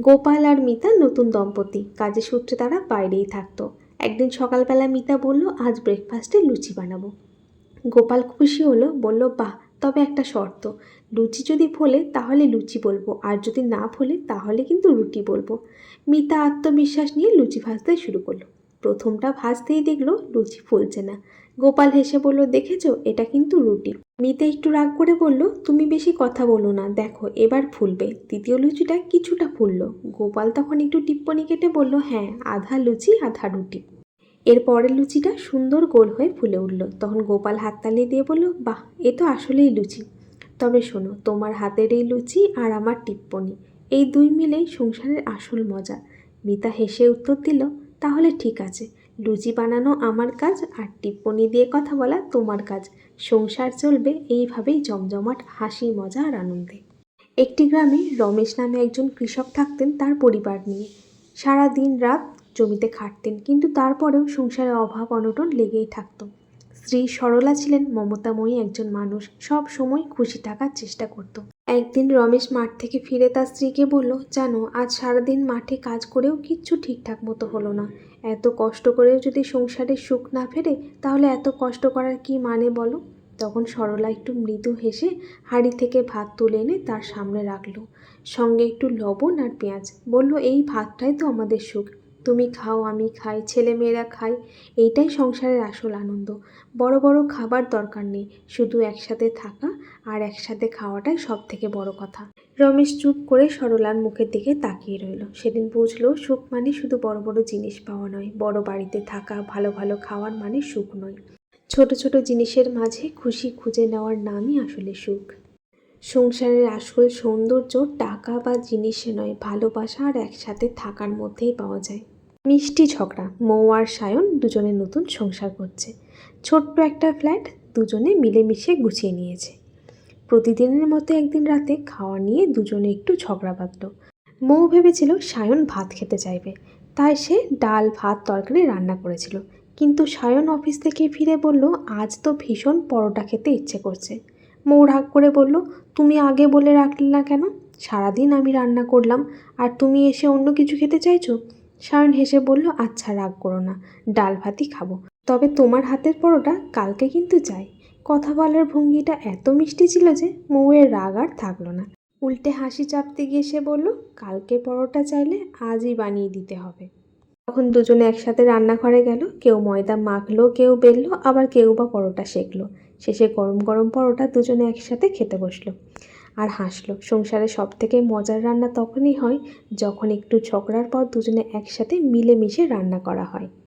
গোপাল আর মিতা নতুন দম্পতি। কাজের সূত্রে তারা বাইরেই থাকতো। একদিন সকালবেলা মিতা বলল, আজ ব্রেকফাস্টে লুচি বানাবো। গোপাল খুশি হলো, বলল, বাহ, তবে একটা শর্ত। লুচি যদি ফোলে, তাহলে লুচি বলব, আর যদি না ফোলে, তাহলে কিন্তু রুটি বলব। মিতা আত্মবিশ্বাস নিয়ে লুচি ভাজতে শুরু করল। প্রথমটা ভাজতেই দেখল লুচি ফুলছে না। গোপাল হেসে বলল, দেখেছ, এটা কিন্তু রুটি। মিতা একটু রাগ করে বলল, তুমি বেশি কথা বলো না, দেখো, এবার ফুলবে। দ্বিতীয় লুচিটা কিছুটা ফুললো। গোপাল তখন একটু টিপ্পনি কেটে বলল হ্যাঁ আধা লুচি, আধা রুটি। এর পরের লুচিটা সুন্দর গোল হয়ে ফুলে উঠল। তখন গোপাল হাততালি দিয়ে বলল, বাহ, এ তো আসলেই লুচি। তবে শোনো, তোমার হাতের এই লুচি আর আমার টিপ্পনি, এই দুই মিলেই সংসারের আসল মজা। মিতা হেসে উত্তর দিল, তাহলে ঠিক আছে। লুচি বানানো আমার কাজ আর টিপ্পনি দিয়ে কথা বলা তোমার কাজ। সংসার চলবে এইভাবেই জমজমাট হাসি, মজা আর আনন্দে। একটি গ্রামে রমেশ নামে একজন কৃষক থাকতেন তার পরিবার নিয়ে। সারা দিন রাত জমিতে খাটতেন, কিন্তু তারপরেও সংসারে অভাব, অনটন লেগেই থাকতো। স্ত্রী সরলা ছিলেন, মমতাময়ী একজন মানুষ, সব সময় খুশি থাকার চেষ্টা করত। একদিন রমেশ মাঠ থেকে ফিরে তার স্ত্রীকে বলল, জানো, আজ সারাদিন মাঠে কাজ করেও কিচ্ছু ঠিকঠাক মতো হলো না। এত কষ্ট করেও যদি সংসারে সুখ না ফেরে, তাহলে এত কষ্ট করার কি মানে বলো? তখন সরলা একটু মৃদু হেসে হাঁড়ি থেকে ভাত তুলে এনে তার সামনে রাখল। সঙ্গে একটু লবণ আর পেঁয়াজ। বলল, এই ভাতটাই তো আমাদের সুখ। তুমি খাও, আমি খাই, ছেলেমেয়েরা খাই এইটাই সংসারের আসল আনন্দ। বড় বড় খাবার দরকার নেই। শুধু একসাথে থাকা আর একসাথে খাওয়াটাই সব থেকে বড় কথা। রমেশ চুপ করে সরলার মুখের দিকে তাকিয়ে রইল। সেদিন বুঝলো, সুখ মানে শুধু বড় বড় জিনিস পাওয়া নয়। বড় বাড়িতে থাকা, ভালো ভালো খাওয়ার মানে সুখ নয়। ছোট ছোট জিনিসের মাঝে খুশি খুঁজে নেওয়ার নামই আসলে সুখ। সংসারের আসল সৌন্দর্য টাকা বা জিনিসে নয়, ভালোবাসা আর একসাথে থাকার মধ্যেই পাওয়া যায়। মিষ্টি ঝগড়া, মৌ আর সায়ন দুজনে নতুন সংসার করছে। ছোট্ট একটা ফ্ল্যাট দুজনে মিলেমিশে গুছিয়ে নিয়েছে। প্রতিদিনের মতো একদিন রাতে খাওয়া নিয়ে দুজনে একটু ঝগড়া বাঁধল। মৌ ভেবেছিল সায়ন ভাত খেতে চাইবে। তাই সে ডাল, ভাত, তরকারি রান্না করেছিল। কিন্তু সায়ন অফিস থেকে ফিরে বলল, আজ তো ভীষণ পরোটা খেতে ইচ্ছে করছে। মৌ রাগ করে বলল, তুমি আগে বলে রাখলে না কেন? সারাদিন আমি রান্না করলাম, আর তুমি এসে অন্য কিছু খেতে চাইছো? সায়ন হেসে বলল আচ্ছা রাগ করো না, ডাল ভাতই খাব। তবে তোমার হাতের পরোটা কালকে কিন্তু চাই কথা বলার ভঙ্গিটা এত মিষ্টি ছিল যে মৌয়ের রাগ আর থাকল না। উল্টে হাসি চাপতে গিয়ে সে বলল, কালকে পরোটা চাইলে আজই বানিয়ে দিতে হবে। তখন দুজনে একসাথে রান্নাঘরে গেল। কেউ ময়দা মাখলো, কেউ বেললো, আবার কেউ বা পরোটা সেঁকলো শেষে গরম গরম পরোটা দুজনে একসাথে খেতে বসল আর হাসলো। সংসারে সব থেকে মজার রান্না তখনই হয় যখন একটু ঝগড়ার পর দুজনে একসাথে মিলেমিশে রান্না করা হয়।